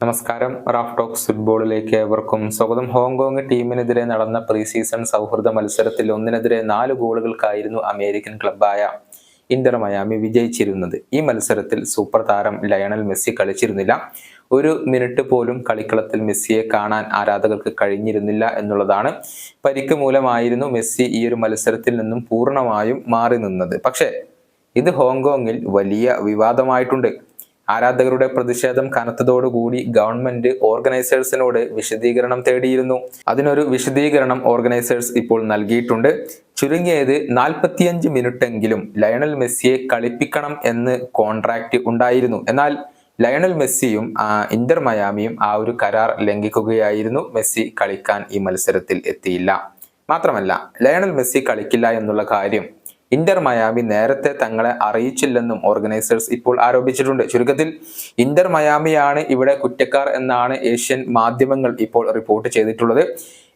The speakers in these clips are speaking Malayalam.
നമസ്കാരം. റാഫ് ടോക്സ് ഫുട്ബോളിലേക്ക് ഏവർക്കും സ്വാഗതം. ഹോങ്കോങ് ടീമിനെതിരെ നടന്ന പ്രീ സീസൺ സൗഹൃദ മത്സരത്തിൽ ഒന്നിനെതിരെ നാല് ഗോളുകൾക്കായിരുന്നു അമേരിക്കൻ ക്ലബായ ഇന്റർ മയാമി വിജയിച്ചിരുന്നത്. ഈ മത്സരത്തിൽ സൂപ്പർ താരം ലയണൽ മെസ്സി കളിച്ചിരുന്നില്ല. ഒരു മിനിറ്റ് പോലും കളിക്കളത്തിൽ മെസ്സിയെ കാണാൻ ആരാധകർക്ക് കഴിഞ്ഞിരുന്നില്ല എന്നുള്ളതാണ് പരിക്ക് മൂലമായിരുന്നു മെസ്സി ഈ ഒരു മത്സരത്തിൽ നിന്നും പൂർണമായും മാറി നിന്നത്. പക്ഷേ ഇത് ഹോങ്കോങ്ങിൽ വലിയ വിവാദമായിട്ടുണ്ട്. ആരാധകരുടെ പ്രതിഷേധം കനത്തതോടുകൂടി ഗവൺമെന്റ് ഓർഗനൈസേഴ്സിനോട് വിശദീകരണം തേടിയിരുന്നു. അതിനൊരു വിശദീകരണം ഓർഗനൈസേഴ്സ് ഇപ്പോൾ നൽകിയിട്ടുണ്ട്. ചുരുങ്ങിയത് നാൽപ്പത്തിയഞ്ച് മിനിറ്റെങ്കിലും ലയണൽ മെസ്സിയെ കളിപ്പിക്കണം എന്ന് കോൺട്രാക്റ്റ് ഉണ്ടായിരുന്നു. എന്നാൽ ലയണൽ മെസ്സിയും ഇന്റർ മയാമിയും ആ ഒരു കരാർ ലംഘിക്കുകയായിരുന്നു. മെസ്സി കളിക്കാൻ ഈ മത്സരത്തിൽ എത്തിയില്ല. മാത്രമല്ല ലയണൽ മെസ്സി കളിക്കില്ല എന്നുള്ള കാര്യം ഇന്റർ മയാമി നേരത്തെ തങ്ങളെ അറിയിച്ചില്ലെന്നും ഓർഗനൈസേഴ്സ് ഇപ്പോൾ ആരോപിച്ചിട്ടുണ്ട്. ചുരുക്കത്തിൽ ഇന്റർ മയാമിയാണ് ഇവിടെ കുറ്റക്കാർ എന്നാണ് ഏഷ്യൻ മാധ്യമങ്ങൾ ഇപ്പോൾ റിപ്പോർട്ട് ചെയ്തിട്ടുള്ളത്.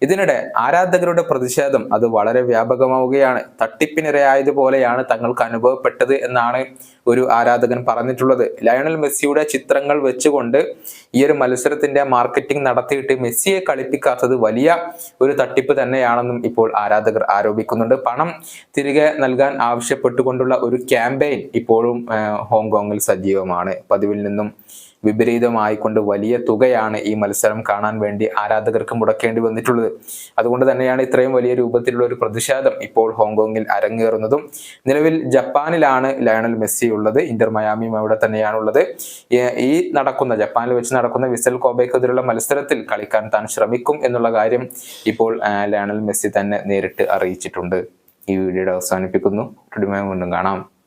ഇതിനിടെ ആരാധകരുടെ പ്രതിഷേധം അത് വളരെ വ്യാപകമാവുകയാണ്. തട്ടിപ്പിനിരയായതുപോലെയാണ് തങ്ങൾക്ക് അനുഭവപ്പെട്ടത് എന്നാണ് ഒരു ആരാധകൻ പറഞ്ഞിട്ടുള്ളത്. ലയണൽ മെസ്സിയുടെ ചിത്രങ്ങൾ വെച്ചുകൊണ്ട് ഈ ഒരു മത്സരത്തിന്റെ മാർക്കറ്റിംഗ് നടത്തിയിട്ട് മെസ്സിയെ കളിപ്പിക്കാത്തത് വലിയ ഒരു തട്ടിപ്പ് തന്നെയാണെന്നും ഇപ്പോൾ ആരാധകർ ആരോപിക്കുന്നുണ്ട്. പണം തിരികെ നൽകാൻ ആവശ്യപ്പെട്ടുകൊണ്ടുള്ള ഒരു ക്യാമ്പയിൻ ഇപ്പോഴും ഹോങ്കോങ്ങിൽ സജീവമാണ്. പതിവിൽ നിന്നും വിപരീതമായിക്കൊണ്ട് വലിയ തുകയാണ് ഈ മത്സരം കാണാൻ വേണ്ടി ആരാധകർക്ക് മുടക്കേണ്ടി വന്നിട്ടുള്ളത്. അതുകൊണ്ട് തന്നെയാണ് ഇത്രയും വലിയ രൂപത്തിലുള്ള ഒരു പ്രതിഷേധം ഇപ്പോൾ ഹോങ്കോങ്ങിൽ അരങ്ങേറുന്നതും. നിലവിൽ ജപ്പാനിലാണ് ലയണൽ മെസ്സി ഉള്ളത്. ഇന്റർ മയാമിയും അവിടെ തന്നെയാണ് ഉള്ളത് ഈ നടക്കുന്ന ജപ്പാനിൽ വെച്ച് നടക്കുന്ന വിസൽ കോബയ്ക്കെതിരെയുള്ള മത്സരത്തിൽ കളിക്കാൻ താൻ ശ്രമിക്കും എന്നുള്ള കാര്യം ഇപ്പോൾ ലയണൽ മെസ്സി തന്നെ നേരിട്ട് അറിയിച്ചിട്ടുണ്ട്. ഈ വീഡിയോയുടെ അവസാനിപ്പിക്കുന്നു. വീണ്ടും കാണാം.